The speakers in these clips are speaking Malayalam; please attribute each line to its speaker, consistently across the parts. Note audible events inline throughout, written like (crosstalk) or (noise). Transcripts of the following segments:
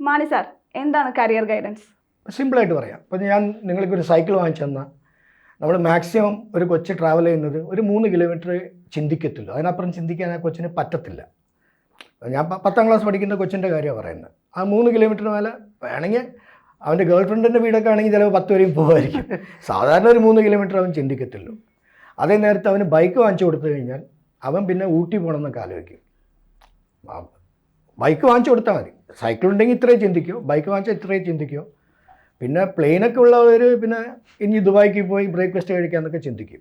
Speaker 1: മാണി സാർ എന്താണ് കരിയർ ഗൈഡൻസ്
Speaker 2: സിമ്പിളായിട്ട് പറയാം. ഇപ്പം ഞാൻ നിങ്ങൾക്ക് ഒരു സൈക്കിൾ വാങ്ങിച്ചു തന്നാൽ നമ്മൾ മാക്സിമം ഒരു കൊച്ചു ട്രാവൽ ചെയ്യുന്നത് ഒരു മൂന്ന് കിലോമീറ്റർ ചിന്തിക്കത്തുള്ളൂ. അതിനപ്പുറം ചിന്തിക്കാൻ ആ കൊച്ചിന് പറ്റത്തില്ല. ഞാൻ പത്താം ക്ലാസ് പഠിക്കുന്ന കൊച്ചിന്റെ കാര്യമാണ് പറയുന്നത്. ആ മൂന്ന് കിലോമീറ്റർ മേലെ വേണമെങ്കിൽ അവന്റെ ഗേൾ ഫ്രണ്ടിന്റെ വീടൊക്കെ ആണെങ്കിൽ ചിലപ്പോൾ പത്ത് വരെയും പോകുമായിരിക്കും സാധാരണ ഒരു മൂന്ന് കിലോമീറ്റർ അവൻ ചിന്തിക്കത്തുള്ളൂ. അതേ നേരത്തെ അവന് ബൈക്ക് വാങ്ങിച്ചു കൊടുത്തു കഴിഞ്ഞാൽ അവൻ പിന്നെ ഊട്ടി പോകണമെന്നൊക്കെ ആലോചിക്കും. ബൈക്ക് വാങ്ങിച്ചു കൊടുത്താൽ മതി. സൈക്കിൾ ഉണ്ടെങ്കിൽ ഇത്രയും ചിന്തിക്കോ. ബൈക്ക് വാങ്ങിച്ചാൽ ഇത്രയും ചിന്തിക്കോ. പിന്നെ പ്ലെയിനൊക്കെ ഉള്ളവർ പിന്നെ ഇനി ദുബായിക്ക് പോയി ബ്രേക്ക്ഫാസ്റ്റ് കഴിക്കാമെന്നൊക്കെ ചിന്തിക്കും.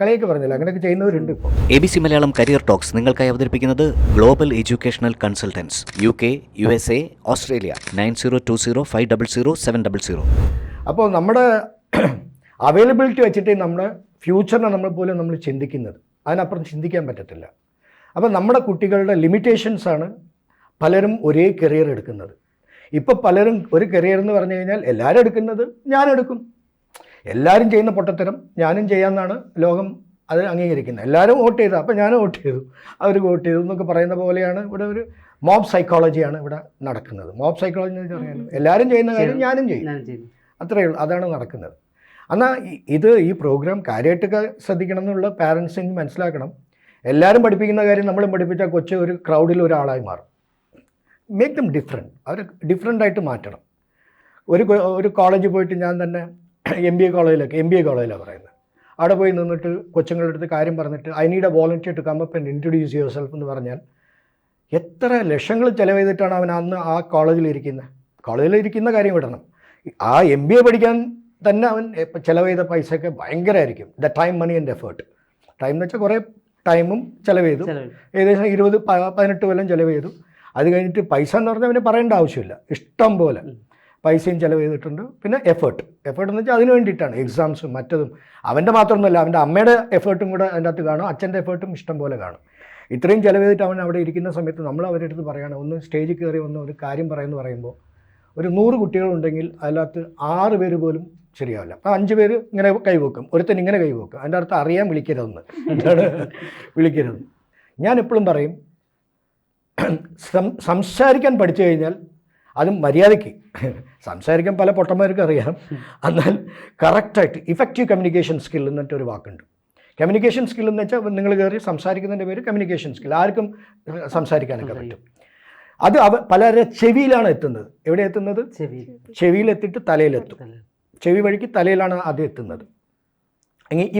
Speaker 2: കളിയൊക്കെ പറഞ്ഞില്ല? അങ്ങനെയൊക്കെ ചെയ്യുന്നവരുണ്ട് ഇപ്പോൾ
Speaker 3: A B C Malayalam career talks നിങ്ങൾക്കായി അവതരിപ്പിക്കുന്നത് global educational consultants U K U S A Australia nine zero two zero five double zero seven double zero
Speaker 2: അപ്പോൾ നമ്മുടെ (clears throat) അവൈലബിലിറ്റി വെച്ചിട്ട് നമ്മുടെ ഫ്യൂച്ചറിനെ നമ്മൾ പോലും നമ്മൾ ചിന്തിക്കുന്നത്. അതിനപ്പുറം ചിന്തിക്കാൻ പറ്റത്തില്ല. അപ്പോൾ നമ്മുടെ കുട്ടികളുടെ ലിമിറ്റേഷൻസാണ് പലരും ഒരേ കരിയർ എടുക്കുന്നത്. ഇപ്പോൾ പലരും ഒരു കരിയർ എന്ന് പറഞ്ഞു കഴിഞ്ഞാൽ എല്ലാവരും എടുക്കുന്നത് ഞാനെടുക്കും എല്ലാവരും ചെയ്യുന്ന പൊട്ടത്തരം ഞാനും ചെയ്യാമെന്നാണ് ലോകം അത് അംഗീകരിക്കുന്നത്. എല്ലാവരും വോട്ട് ചെയ്തു. അപ്പോൾ ഞാനും വോട്ട് ചെയ്തു. അവർ വോട്ട് ചെയ്തു എന്നൊക്കെ പറയുന്ന പോലെയാണ് ഇവിടെ ഒരു മോബ് സൈക്കോളജിയാണ് ഇവിടെ നടക്കുന്നത്. മോബ് സൈക്കോളജി എന്ന് വെച്ചാൽ അറിയാലോ. എല്ലാവരും ചെയ്യുന്ന കാര്യം ഞാനും ചെയ്യും. അത്രയേ ഉള്ളൂ. അതാണ് നടക്കുന്നത്. എന്നാൽ ഇത് ഈ പ്രോഗ്രാം കാര്യമായിട്ടൊക്കെ ശ്രദ്ധിക്കണം എന്നുള്ള പാരൻസിന് മനസ്സിലാക്കണം. എല്ലാവരും പഠിപ്പിക്കുന്ന കാര്യം നമ്മളും പഠിപ്പിച്ചാൽ കൊച്ചു ഒരു ക്രൗഡിൽ ഒരാളായി മാറും. മേക്ക് ദം ഡിഫറെന്റ് അവർ ഡിഫറെന്റ് ആയിട്ട് മാറ്റണം. ഒരു ഒരു കോളേജിൽ പോയിട്ട് ഞാൻ തന്നെ എം ബി എ കോളേജിലൊക്കെ എം ബി എ കോളേജിലാണ് പറയുന്നത്. അവിടെ പോയി നിന്നിട്ട് കൊച്ചുങ്ങളുടെ അടുത്ത് കാര്യം പറഞ്ഞിട്ട് I need a volunteer to come up and introduce yourself എന്ന് പറഞ്ഞാൽ എത്ര ലക്ഷങ്ങൾ ചിലവ് ചെയ്തിട്ടാണ് അവൻ അന്ന് ആ കോളേജിൽ ഇരിക്കുന്ന? കാര്യം വിടണം. ആ എം ബി എ പഠിക്കാൻ തന്നെ അവൻ ചിലവെയ്ത ചിലവ് ചെയ്ത പൈസയൊക്കെ ഭയങ്കരമായിരിക്കും the time money and effort time എന്ന് വെച്ചാൽ കുറേ ടൈമും ചിലവ് ചെയ്തു ഏകദേശം ഇരുപത് പതിനെട്ട് കൊല്ലം ചിലവ് ചെയ്തു അത് കഴിഞ്ഞിട്ട് പൈസ എന്ന് പറഞ്ഞാൽ പിന്നെ പറയേണ്ട ആവശ്യമില്ല. ഇഷ്ടം പോലെ പൈസയും ചിലവ് ചെയ്തിട്ടുണ്ട്. പിന്നെ എഫേർട്ട് എഫേർട്ട് എന്ന് വെച്ചാൽ അതിന് വേണ്ടിയിട്ടാണ്. എക്സാംസും മറ്റതും. അവന്റെ മാത്രമൊന്നുമല്ല അവന്റെ അമ്മയുടെ എഫേർട്ടും കൂടെ അതിന്റെ അകത്ത് കാണും. അച്ഛന്റെ എഫേർട്ടും ഇഷ്ടം പോലെ കാണും. ഇത്രയും ചിലവ് ചെയ്തിട്ട് അവൻ അവിടെ ഇരിക്കുന്ന സമയത്ത് നമ്മൾ അവരുടെ അടുത്ത് പറയുകയാണ് ഒന്ന് സ്റ്റേജിൽ കയറി വന്ന് ഒരു കാര്യം പറയുമെന്ന് പറയുമ്പോൾ ഒരു നൂറ് കുട്ടികളുണ്ടെങ്കിൽ അതിനകത്ത് ആറ് പേര് പോലും ശരിയാവില്ല. അപ്പം അഞ്ച് പേര് ഇങ്ങനെ കൈവെക്കും. ഒരുത്തൻ ഇങ്ങനെ കൈവെക്കും. അതിന്റെ അർത്ഥം അറിയാൻ വിളിക്കരുതെന്ന്. (laughs) വിളിക്കരുത് ഞാൻ എപ്പോഴും പറയും സംസാരിക്കാൻ പഠിച്ചു കഴിഞ്ഞാൽ അതും മര്യാദയ്ക്ക്. സംസാരിക്കാൻ പല പൊട്ടന്മാർക്കും അറിയാം. എന്നാൽ കറക്റ്റായിട്ട് ഇഫക്റ്റീവ് കമ്മ്യൂണിക്കേഷൻ സ്കിൽ എന്നിട്ടൊരു വാക്കുണ്ട്. കമ്മ്യൂണിക്കേഷൻ സ്കിൽ എന്ന് വെച്ചാൽ നിങ്ങൾ കയറി സംസാരിക്കുന്നതിന്റെ പേര് കമ്മ്യൂണിക്കേഷൻ സ്കിൽ ആർക്കും സംസാരിക്കാനൊക്കെ പറ്റും. അത് അവ പലരുടെ ചെവിയിലാണ് എത്തുന്നത്. എവിടെ എത്തുന്നത്?
Speaker 4: ചെവി.
Speaker 2: ചെവിയിലെത്തിയിട്ട് തലയിലെത്തും. ചെവി വഴിക്ക് തലയിലാണ് അത് എത്തുന്നത്.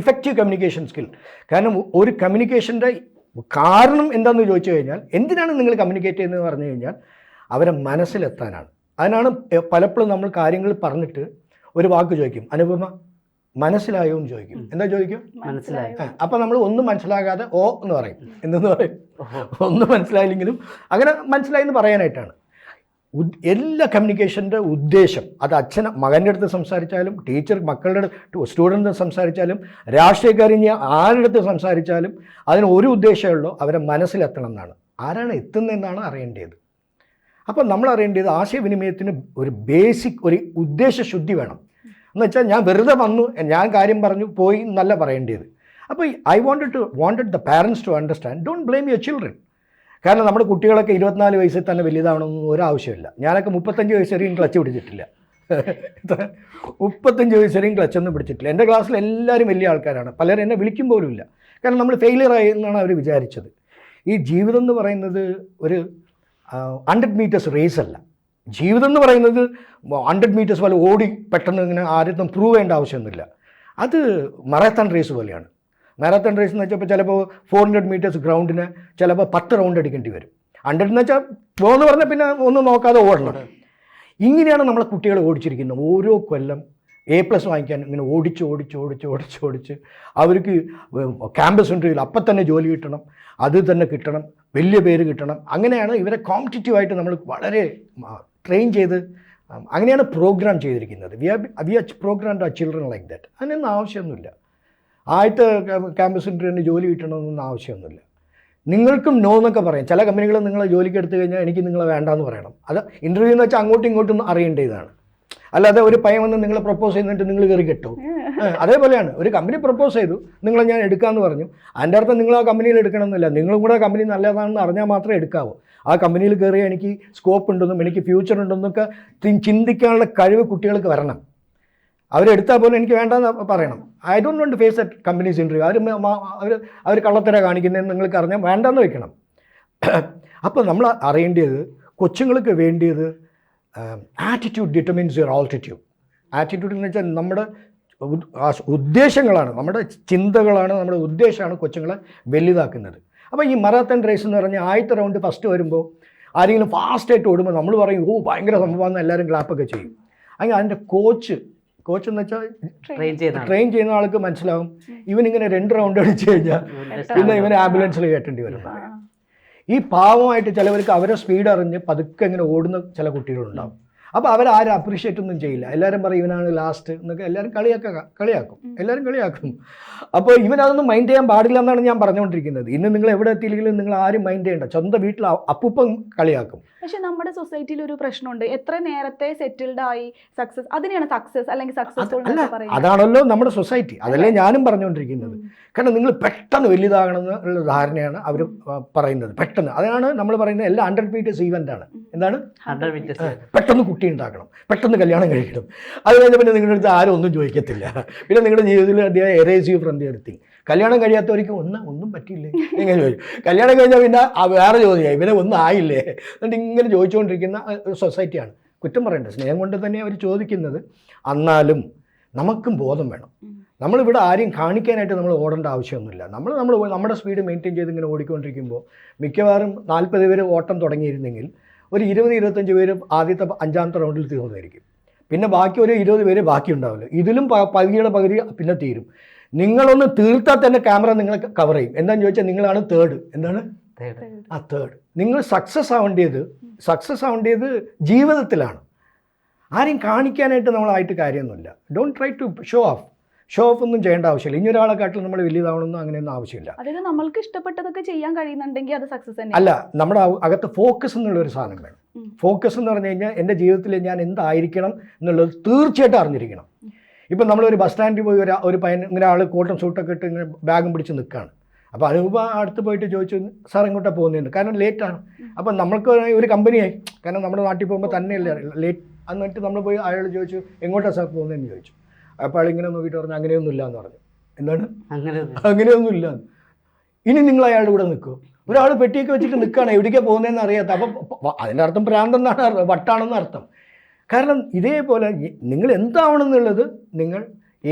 Speaker 2: ഇഫക്റ്റീവ് കമ്മ്യൂണിക്കേഷൻ സ്കിൽ കാരണം ഒരു കമ്മ്യൂണിക്കേഷന്റെ കാരണം എന്താണെന്ന് ചോദിച്ചു കഴിഞ്ഞാൽ എന്തിനാണ് നിങ്ങൾ കമ്മ്യൂണിക്കേറ്റ് ചെയ്യുന്നത് പറഞ്ഞു കഴിഞ്ഞാൽ അവരെ മനസ്സിലെത്താനാണ്. അതിനാണ് പലപ്പോഴും നമ്മൾ കാര്യങ്ങൾ പറഞ്ഞിട്ട് ഒരു വാക്ക് ചോദിക്കും. അനുപമ മനസ്സിലായോ എന്ന് ചോദിക്കും. എന്താ ചോദിക്കും
Speaker 4: മനസ്സിലായി.
Speaker 2: അപ്പം നമ്മൾ ഒന്നും മനസ്സിലാകാതെ ഓ എന്ന് പറയും. എന്തെന്ന് പറയും. ഒന്നും മനസ്സിലായില്ലെങ്കിലും അങ്ങനെ മനസ്സിലായി എന്ന് പറയാനായിട്ടാണ്. എല്ലാ കമ്മ്യൂണിക്കേഷന്റെ ഉദ്ദേശം അത് അച്ഛൻ മകന്റെ അടുത്ത് സംസാരിച്ചാലും ടീച്ചർ മക്കളുടെ സ്റ്റുഡന്റ് സംസാരിച്ചാലും രാഷ്ട്രീയക്കാരിഞ്ഞ ആരുടെ അടുത്ത് സംസാരിച്ചാലും അതിന് ഒരു ഉദ്ദേശമേ ഉള്ളൂ അവരെ മനസ്സിലെത്തണം എന്നാണ്. ആരാണ് എത്തുന്നതെന്നാണ് അറിയേണ്ടത്. അപ്പോൾ നമ്മൾ അറിയേണ്ടത് ആശയവിനിമയത്തിന് ഒരു ബേസിക് ഒരു ഉദ്ദേശശുദ്ധി വേണം. എന്ന് വെച്ചാൽ ഞാൻ വെറുതെ വന്നു ഞാൻ കാര്യം പറഞ്ഞു പോയി എന്നല്ല പറയേണ്ടത്. അപ്പോൾ I wanted to wanted the parents to understand don't blame your children കാരണം നമ്മുടെ കുട്ടികളൊക്കെ ഇരുപത്തിനാല് വയസ്സിൽ തന്നെ വലുതാവണമെന്നൊന്നും ഒരാവശ്യമില്ല. ഞാനൊക്കെ മുപ്പത്തഞ്ച് വയസ്സ് വരെയും ക്ലച്ച് പിടിച്ചിട്ടില്ല? (laughs) മുപ്പത്തഞ്ച് വയസ്സ് വരെയും ക്ലച്ചൊന്നും പിടിച്ചിട്ടില്ല. എന്റെ ക്ലാസ്സിൽ എല്ലാവരും വലിയ ആൾക്കാരാണ്. പലരും എന്നെ വിളിക്കും പോലും ഇല്ല കാരണം നമ്മൾ ഫെയിലിയർ ആയി എന്നാണ് അവർ വിചാരിച്ചത്. ഈ ജീവിതം എന്ന് പറയുന്നത് ഒരു ഹൺഡ്രഡ് മീറ്റേഴ്സ് റേസ് അല്ല. ജീവിതം എന്ന് പറയുന്നത് ഹൺഡ്രഡ് മീറ്റേഴ്സ് പോലെ ഓടി പെട്ടെന്ന് ഇങ്ങനെ ആരും പ്രൂവ് ചെയ്യേണ്ട ആവശ്യമൊന്നുമില്ല. അത് മറാത്തൺ റേസ് പോലെയാണ്. മാരത്തൺ റേസ് എന്ന് വെച്ചപ്പോൾ ചിലപ്പോൾ ഫോർ ഹൺഡ്രഡ് മീറ്റേഴ്സ് ഗ്രൗണ്ടിന് ചിലപ്പോൾ പത്ത് റൗണ്ട് അടിക്കേണ്ടി വരും. ഹൺഡ്രഡ് എന്ന് വെച്ചാൽ പോകുന്ന പറഞ്ഞാൽ പിന്നെ ഒന്നും നോക്കാതെ ഓടണം. ഇങ്ങനെയാണ് നമ്മളെ കുട്ടികളെ ഓടിച്ചിരിക്കുന്നത്. ഓരോ കൊല്ലം എ പ്ലസ് വാങ്ങിക്കാൻ ഇങ്ങനെ ഓടിച്ച് ഓടിച്ച് ഓടിച്ച് ഓടിച്ച് ഓടിച്ച് അവർക്ക് ക്യാമ്പസ് ഇന്റർവ്യൂവിൽ അപ്പം തന്നെ ജോലി കിട്ടണം അത് തന്നെ കിട്ടണം വലിയ പേര് കിട്ടണം. അങ്ങനെയാണ് ഇവരെ കോമ്പറ്റീറ്റീവായിട്ട് നമ്മൾ വളരെ ട്രെയിൻ ചെയ്ത് അങ്ങനെയാണ് പ്രോഗ്രാം ചെയ്തിരിക്കുന്നത്. We are we are program ആ ചിൽഡ്രൻ ലൈക്ക് ദാറ്റ് അതിനൊന്നും ആവശ്യമൊന്നുമില്ല. ആദ്യത്തെ ക്യാമ്പസ് ഇന്റർവ്യൂവിന് ജോലി കിട്ടണമെന്നൊന്നും ആവശ്യമൊന്നുമില്ല. നിങ്ങൾക്കും നോ എന്നൊക്കെ പറയും. ചില കമ്പനികൾ നിങ്ങളെ ജോലിക്ക് എടുത്തു കഴിഞ്ഞാൽ എനിക്ക് നിങ്ങളെ വേണ്ടാന്ന് പറയണം. അത് ഇന്റർവ്യൂ എന്ന് വെച്ചാൽ അങ്ങോട്ടും ഇങ്ങോട്ടും അറിയേണ്ടതാണ്. അല്ലാതെ ഒരു പയ്യൻ വന്ന് നിങ്ങളെ പ്രപ്പോസ് ചെയ്യുന്നിട്ട് നിങ്ങൾ കയറി കെട്ടോ. (laughs) അതേപോലെയാണ്. ഒരു കമ്പനി പ്രപ്പോസ് ചെയ്തു. നിങ്ങളെ ഞാൻ എടുക്കാമെന്ന് പറഞ്ഞു. അതിന്റെ അർത്ഥം നിങ്ങൾ ആ കമ്പനിയിൽ എടുക്കണമെന്നില്ല. നിങ്ങളും കൂടെ ആ കമ്പനി നല്ലതാണെന്ന് അറിഞ്ഞാൽ മാത്രമേ എടുക്കാവൂ. ആ കമ്പനിയിൽ കയറി എനിക്ക് സ്കോപ്പ് ഉണ്ടെന്നും എനിക്ക് ഫ്യൂച്ചർ ഉണ്ടെന്നൊക്കെ ചിന്തിക്കാനുള്ള കഴിവ് കുട്ടികൾക്ക് വരണം. അവരെടുത്താൽ പോലും എനിക്ക് വേണ്ടെന്ന് പറയണം. I don't want face that companies interview അവർ അവർ അവർ കള്ളത്തര കാണിക്കുന്നതെന്ന് നിങ്ങൾക്ക് അറിഞ്ഞാൽ വേണ്ടെന്ന് വെക്കണം അപ്പോൾ നമ്മൾ അറിയേണ്ടത് കൊച്ചുങ്ങൾക്ക് വേണ്ടിയത് attitude determines your altitude attitude എന്ന് വെച്ചാൽ നമ്മുടെ ഉദ്ദേശങ്ങളാണ് നമ്മുടെ ചിന്തകളാണ് നമ്മുടെ ഉദ്ദേശമാണ് കൊച്ചുങ്ങളെ വലുതാക്കുന്നത്. അപ്പോൾ ഈ മറാത്തൺ റേസ് എന്ന് പറഞ്ഞാൽ ആദ്യത്തെ റൗണ്ട് ഫസ്റ്റ് വരുമ്പോൾ ആരെങ്കിലും ഫാസ്റ്റായിട്ട് ഓടുമ്പോൾ നമ്മൾ പറയും ഓ ഭയങ്കര സംഭവമാണെന്ന് എല്ലാവരും ക്ലാപ്പൊക്കെ ചെയ്യും. അങ്ങനെ അതിന്റെ കോച്ച് കോച്ച് എന്ന് വെച്ചാൽ
Speaker 4: ട്രെയിൻ ചെയ്യുന്ന
Speaker 2: ട്രെയിൻ ചെയ്യുന്ന ആൾക്ക് മനസ്സിലാവും. ഇവൻ ഇങ്ങനെ രണ്ട് റൗണ്ട് അടിച്ചു കഴിഞ്ഞാൽ പിന്നെ ഇവന് ആംബുലൻസിൽ കയറ്റേണ്ടി വരും. ഈ പാവമായിട്ട് ചിലവർക്ക് അവരെ സ്പീഡ് അറിഞ്ഞ് പതുക്കെ ഇങ്ങനെ ഓടുന്ന ചില കുട്ടികളുണ്ടാവും. അപ്പോൾ അവരാരും അപ്രീഷിയേറ്റ് ഒന്നും ചെയ്യില്ല. എല്ലാവരും പറയും ഇവനാണ് ലാസ്റ്റ് എന്നൊക്കെ എല്ലാവരും കളിയാക്ക കളിയാക്കും. എല്ലാവരും കളിയാക്കും. അപ്പോൾ ഇവനതൊന്നും മൈൻഡ് ചെയ്യാൻ പാടില്ല എന്നാണ് ഞാൻ പറഞ്ഞുകൊണ്ടിരിക്കുന്നത്. ഇന്ന് നിങ്ങൾ എവിടെ എത്തിയില്ലെങ്കിലും നിങ്ങൾ ആരും മൈൻഡ് ചെയ്യേണ്ട. സ്വന്തം വീട്ടിൽ അപ്പുപ്പം അപ്പൂപ്പൻ കളിയാക്കും.
Speaker 1: പക്ഷെ നമ്മുടെ സൊസൈറ്റിയിൽ ഒരു പ്രശ്നമുണ്ട്. എത്ര നേരത്തെ സെറ്റിൽഡ് ആയി സക്സസ് അതിനെയാണ് സക്സസ് അല്ലെങ്കിൽ സക്സസ്ഫുൾ
Speaker 2: അതാണല്ലോ നമ്മുടെ സൊസൈറ്റി അതല്ലേ ഞാനും പറഞ്ഞുകൊണ്ടിരിക്കുന്നത്. കാരണം നിങ്ങൾ പെട്ടെന്ന് വലുതാകണമെന്ന് ഉള്ള ധാരണയാണ് അവർ പറയുന്നത്. പെട്ടെന്ന്. അതാണ് നമ്മൾ പറയുന്നത് എല്ലാ ഹൺഡ്രഡ് മീറ്റേഴ്സ് ഈവന്റ് ആണ്. എന്താണ്? പെട്ടെന്ന് കുട്ടി ഉണ്ടാക്കണം പെട്ടെന്ന് കല്യാണം കഴിക്കണം. അത് കഴിഞ്ഞാൽ പിന്നെ നിങ്ങളുടെ അടുത്ത് ആരും ഒന്നും ചോദിക്കത്തില്ല. പിന്നെ നിങ്ങളുടെ ജീവിതത്തിൽ അദ്ദേഹം erase you front the earthing കല്യാണം കഴിയാത്തവർക്ക് ഒന്നും ഒന്നും പറ്റിയില്ലേ? ഇങ്ങനെ ചോദിച്ചു കല്യാണം കഴിഞ്ഞാൽ പിന്നെ ആ വേറെ ചോദ്യമായി പിന്നെ ഒന്നും ആയില്ലേ? എന്നിട്ട് ഇങ്ങനെ ചോദിച്ചുകൊണ്ടിരിക്കുന്ന സൊസൈറ്റിയാണ് കുറ്റം പറയേണ്ട സ്നേഹം കൊണ്ട് തന്നെ അവർ ചോദിക്കുന്നത് എന്നാലും നമുക്കും ബോധം വേണം. നമ്മളിവിടെ ആരെയും കാണിക്കാനായിട്ട് നമ്മൾ ഓടേണ്ട ആവശ്യമൊന്നുമില്ല. നമ്മൾ നമ്മൾ നമ്മുടെ സ്പീഡ് മെയിന്റെയിൻ ചെയ്ത് ഇങ്ങനെ ഓടിക്കൊണ്ടിരിക്കുമ്പോൾ മിക്കവാറും നാൽപ്പത് പേര് ഓട്ടം തുടങ്ങിയിരുന്നെങ്കിൽ ഒരു ഇരുപത് ഇരുപത്തഞ്ച് പേര് ആദ്യത്തെ അഞ്ചാമത്തെ റൗണ്ടിൽ തീർന്നതായിരിക്കും. പിന്നെ ബാക്കി ഒരു ഇരുപത് പേര് ബാക്കി ഉണ്ടാവില്ല. ഇതിലും പകുതിയുടെ പകുതി പിന്നെ തീരും. നിങ്ങളൊന്ന് തീർത്താൽ തന്നെ ക്യാമറ നിങ്ങളെ കവർ ചെയ്യും. എന്താണെന്ന് ചോദിച്ചാൽ നിങ്ങളാണ് തേർഡ് എന്താണ്? ആ തേർഡ് നിങ്ങൾ സക്സസ് ആവേണ്ടത് സക്സസ് ആവേണ്ടത് ജീവിതത്തിലാണ്. ആരെയും കാണിക്കാനായിട്ട് നമ്മളായിട്ട് കാര്യമൊന്നുമില്ല. Don't try to show off show off ഒന്നും ചെയ്യേണ്ട ആവശ്യമില്ല. ഇനി ഒരാളെ കാട്ടിൽ നമ്മൾ വലിയതാവണമെന്നും അങ്ങനെയൊന്നും ആവശ്യമില്ല.
Speaker 1: അതായത് നമ്മൾക്ക് ഇഷ്ടപ്പെട്ടതൊക്കെ ചെയ്യാൻ കഴിയുന്നുണ്ടെങ്കിൽ അത് സക്സസ് തന്നെ
Speaker 2: അല്ല നമ്മുടെ അക- അകത്ത് ഫോക്കസ് എന്നുള്ള ഒരു സാധനം വേണം. ഫോക്കസ് എന്ന് പറഞ്ഞു കഴിഞ്ഞാൽ എന്റെ ജീവിതത്തിൽ ഞാൻ എന്തായിരിക്കണം എന്നുള്ളത് തീർച്ചയായിട്ടും അറിഞ്ഞിരിക്കണം. ഇപ്പം നമ്മളൊരു ബസ് സ്റ്റാൻഡിൽ പോയി ഒരു ഒരു പയ്യൻ ഇങ്ങനെ ആൾ കോട്ടും സൂട്ടൊക്കെ ഇട്ട് ഇങ്ങനെ ബാഗും പിടിച്ച് നിൽക്കുകയാണ് അപ്പോൾ അനൂപ അടുത്ത് പോയിട്ട് ചോദിച്ചു സാർ എങ്ങോട്ടാണ് പോകുന്നതെന്ന്? കാരണം ലേറ്റാണ് അപ്പം നമ്മൾക്ക് ഒരു കമ്പനിയായി കാരണം നമ്മുടെ നാട്ടിൽ പോകുമ്പോൾ തന്നെയല്ലേ ലേറ്റ് എന്നിട്ട് നമ്മൾ പോയി അയാൾ ചോദിച്ചു എങ്ങോട്ടാണ് സാർ പോകുന്നതെന്ന്? ചോദിച്ചു. അപ്പോൾ അയാൾ ഇങ്ങനെ നോക്കിയിട്ട് പറഞ്ഞു അങ്ങനെയൊന്നും ഇല്ല എന്ന് പറഞ്ഞു. എന്താണ്?
Speaker 4: അങ്ങനെ
Speaker 2: അങ്ങനെയൊന്നും ഇല്ല ഇനി നിങ്ങൾ അയാളുടെ കൂടെ നിൽക്കുമോ ഒരാൾ പെട്ടിയൊക്കെ വെച്ചിട്ട് നിൽക്കുകയാണ് എവിടേക്കാണ് പോകുന്നതെന്ന് അറിയാത്ത. അപ്പം അതിന്റെ അർത്ഥം പ്രാന്തെന്നാണ് വട്ടാണെന്ന് അർത്ഥം. കാരണം ഇതേപോലെ നിങ്ങൾ എന്താവണമെന്നുള്ളത് നിങ്ങൾ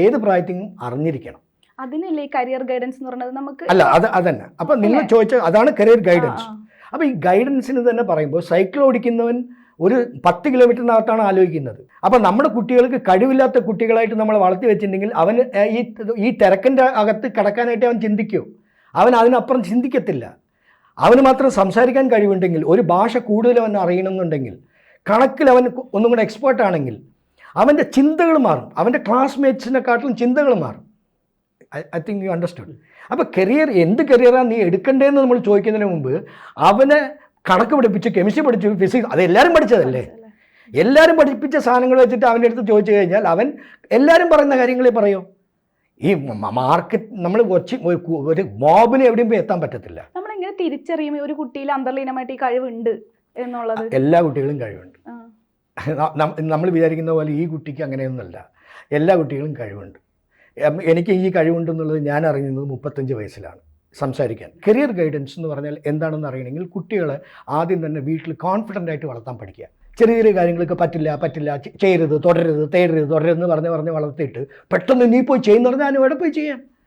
Speaker 2: ഏത് പ്രായത്തിനും അറിഞ്ഞിരിക്കണം.
Speaker 1: അതിനല്ലേ ഈ കരിയർ ഗൈഡൻസ് എന്ന് പറയുന്നത് നമുക്ക്
Speaker 2: അല്ല അത് അതന്നെ. അപ്പം നിങ്ങൾ ചോദിച്ച അതാണ് കരിയർ ഗൈഡൻസ്
Speaker 1: അപ്പം
Speaker 2: അപ്പോൾ ഈ ഗൈഡൻസിന് തന്നെ പറയുമ്പോൾ സൈക്കിൾ ഓടിക്കുന്നവൻ ഒരു പത്ത് കിലോമീറ്ററിനകത്താണ് ആലോചിക്കുന്നത്. അപ്പം നമ്മുടെ കുട്ടികൾക്ക് കഴിവില്ലാത്ത കുട്ടികളായിട്ട് നമ്മൾ വളർത്തി വെച്ചിട്ടുണ്ടെങ്കിൽ അവന് ഈ ഈ തിരക്കിന്റെ അകത്ത് കിടക്കാനായിട്ട് അവൻ ചിന്തിക്കൂ? അവൻ അതിനപ്പുറം ചിന്തിക്കത്തില്ല. അവന് മാത്രം സംസാരിക്കാൻ കഴിവുണ്ടെങ്കിൽ ഒരു ഭാഷ കൂടുതൽ അവൻ അറിയണമെന്നുണ്ടെങ്കിൽ കണക്കിൽ അവൻ ഒന്നും കൂടെ എക്സ്പേർട്ട് ആണെങ്കിൽ അവന്റെ ചിന്തകൾ മാറും. അവന്റെ ക്ലാസ്മേറ്റ്സിനെക്കാട്ടിലും ചിന്തകൾ മാറും. ഐ തിങ്ക് യു അണ്ടർസ്റ്റാൻഡ് അപ്പോൾ കരിയർ എന്ത് കരിയറാണ് നീ എടുക്കേണ്ടതെന്ന് നമ്മൾ ചോദിക്കുന്നതിന് മുമ്പ് അവനെ കണക്ക് പഠിപ്പിച്ച് കെമിസ്ട്രി പഠിച്ചു ഫിസിക്സ് അത് എല്ലാവരും പഠിച്ചതല്ലേ? എല്ലാവരും പഠിപ്പിച്ച സാധനങ്ങൾ വെച്ചിട്ട് അവന്റെ അടുത്ത് ചോദിച്ചു കഴിഞ്ഞാൽ അവൻ എല്ലാവരും പറയുന്ന കാര്യങ്ങളെ പറയൂ. ഈ മാർക്കറ്റ് നമ്മൾ ഒരു- ഒരു മോബിന് എവിടെയും പോയി എത്താൻ പറ്റത്തില്ല.
Speaker 1: നമ്മളെങ്ങനെ തിരിച്ചറിയും? ഒരു കുട്ടിയിൽ അന്തർലീനമായിട്ട് ഈ കഴിവുണ്ട് എന്നുള്ളത്?
Speaker 2: എല്ലാ കുട്ടികളും കഴിവുണ്ട്. നമ്മൾ വിചാരിക്കുന്ന പോലെ ഈ കുട്ടിക്ക് അങ്ങനെയൊന്നുമല്ല. എല്ലാ കുട്ടികളും കഴിവുണ്ട്. എനിക്ക് ഈ കഴിവുണ്ടെന്നുള്ളത് ഞാൻ അറിയുന്നത് മുപ്പത്തഞ്ച് വയസ്സിലാണ്. സംസാരിക്കാൻ. കരിയർ ഗൈഡൻസ് എന്ന് പറഞ്ഞാൽ എന്താണെന്ന് അറിയണമെങ്കിൽ കുട്ടികളെ ആദ്യം തന്നെ വീട്ടിൽ കോൺഫിഡന്റ് ആയിട്ട് വളർത്താൻ പഠിക്കുക. ചെറിയ ചെറിയ കാര്യങ്ങൾക്ക് പറ്റില്ല പറ്റില്ല ചെയ്യരുത് തുടരരുത് തേടരുത് തുടരരുതെന്ന് പറഞ്ഞ് പറഞ്ഞ് വളർത്തിയിട്ട് പെട്ടെന്ന് നീ പോയി ചെയ്യുന്ന പറഞ്ഞാൽ ഞാൻ എവിടെ പോയി ചെയ്യാം?